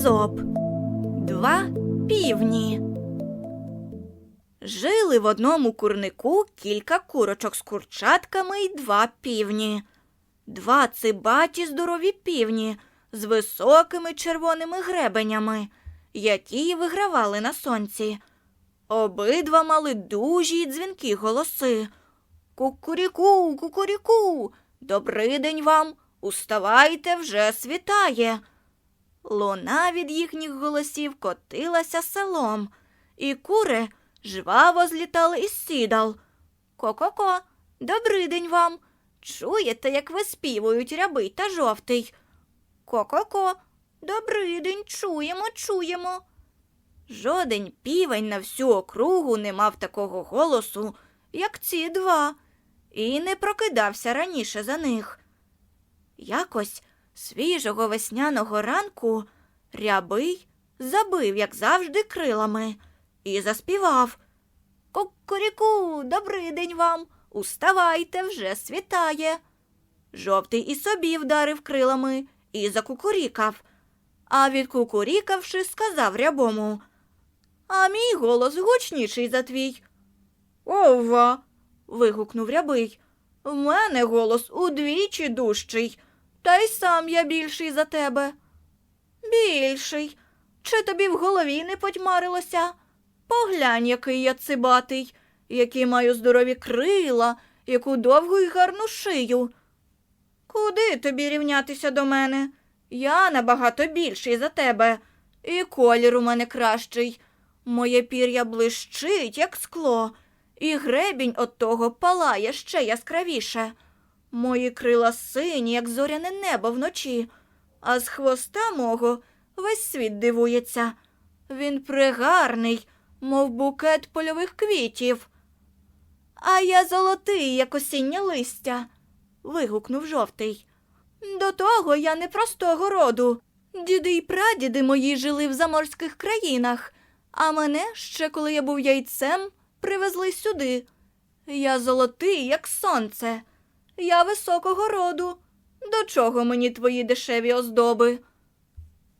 Ізоп. Два півні. Жили в одному курнику кілька курочок з курчатками й два півні. Два цибаті здорові півні з високими червоними гребенями, які вигравали на сонці. Обидва мали дужі й дзвінкі голоси. Кукуріку, кукуріку, добрий день вам. Уставайте, вже світає. Луна від їхніх голосів котилася селом, і кури жваво злітали із сідал. Ко-ко-ко, добрий день вам. Чуєте, як виспівують рябий та жовтий? Ко-ко-ко, добрий день, чуємо, чуємо. Жоден півень на всю округу не мав такого голосу, як ці два, і не прокидався раніше за них. Якось свіжого весняного ранку рябий забив, як завжди, крилами і заспівав. Кукуріку, добрий день вам. Уставайте, вже світає. Жовтий і собі вдарив крилами і закукурікав. А відкукурікавши, сказав рябому. А мій голос гучніший за твій. Ова. вигукнув рябий. В мене голос удвічі дужчий, та й сам я більший за тебе. Більший. Чи тобі в голові не потьмарилося? Поглянь, який я цибатий, які маю здорові крила, яку довгу й гарну шию. Куди тобі рівнятися до мене? Я набагато більший за тебе, і колір у мене кращий. Моє пір'я блищить, як скло, і гребінь от того палає ще яскравіше. Мої крила сині, як зоряне небо вночі, а з хвоста мого весь світ дивується. Він пригарний, мов букет польових квітів. А я золотий, як осіннє листя, вигукнув жовтий. До того я не простого роду. Діди й прадіди мої жили в заморських країнах, а мене ще коли я був яйцем, привезли сюди. Я золотий, як сонце. Я високого роду. До чого мені твої дешеві оздоби?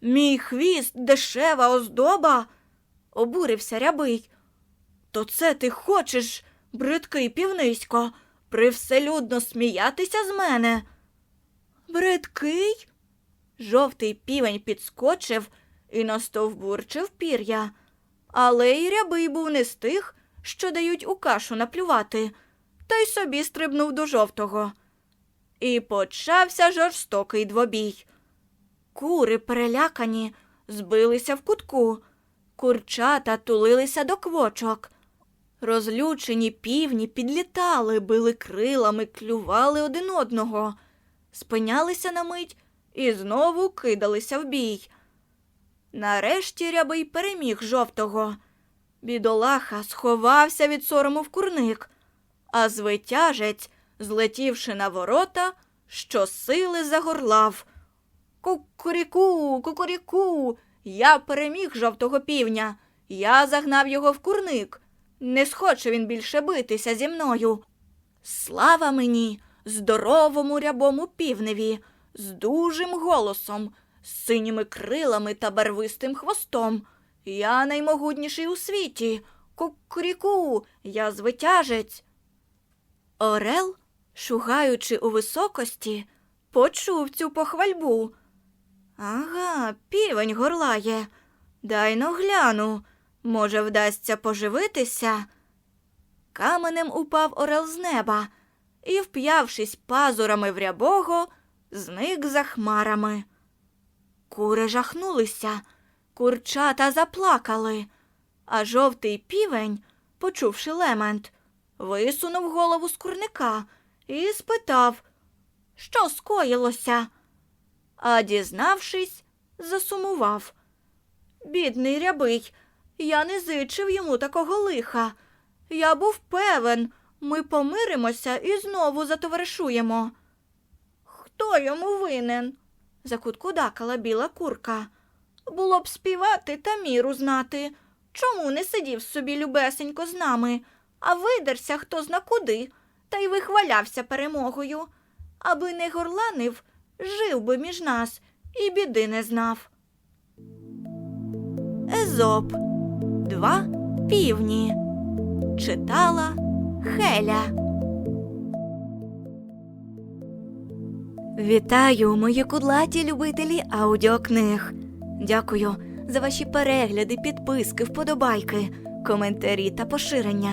Мій хвіст дешева оздоба, обурився рябий. То це ти хочеш, бридкий півнисько, привселюдно сміятися з мене? Бридкий? Жовтий півень підскочив і настовбурчив пір'я, але й рябий був не з тих, що дають у кашу наплювати, та й собі стрибнув до жовтого. І почався жорстокий двобій. Кури, перелякані, збилися в кутку, курчата тулилися до квочок. Розлючені півні підлітали, били крилами, клювали один одного, спинялися на мить і знову кидалися в бій. Нарешті рябий переміг жовтого. Бідолаха сховався від сорому в курник, а звитяжець, злетівши на ворота, щосили загорлав. Кукуріку, кукуріку, я переміг жовтого півня. Я загнав його в курник. Не схоче він більше битися зі мною. Слава мені, здоровому рябому півневі, з дужим голосом, з синіми крилами та барвистим хвостом. Я наймогутніший у світі. Кукуріку, я звитяжець. Орел, шугаючи у високості, почув цю похвальбу. Ага, півень горлає. Дай но гляну. Може, вдасться поживитися? Каменем упав орел з неба і, вп'явшись пазурами в рябого, зник за хмарами. Кури жахнулися, курчата заплакали, а жовтий півень, почувши лемент, висунув голову з курника і спитав, що скоїлося. А дізнавшись, засумував. Бідний рябий, я не зичив йому такого лиха. Я був певен, ми помиримося і знову затоваришуємо. Хто йому винен? закуткудакала біла курка. Було б співати та міру знати. Чому не сидів собі любесенько з нами, а видерся хто зна куди, та й вихвалявся перемогою. Аби не горланив, жив би між нас і біди не знав. Езоп. Два півні. Читала Хеля. Вітаю, мої кудлаті любителі аудіокниг. Дякую за ваші перегляди, підписки, вподобайки, коментарі та поширення.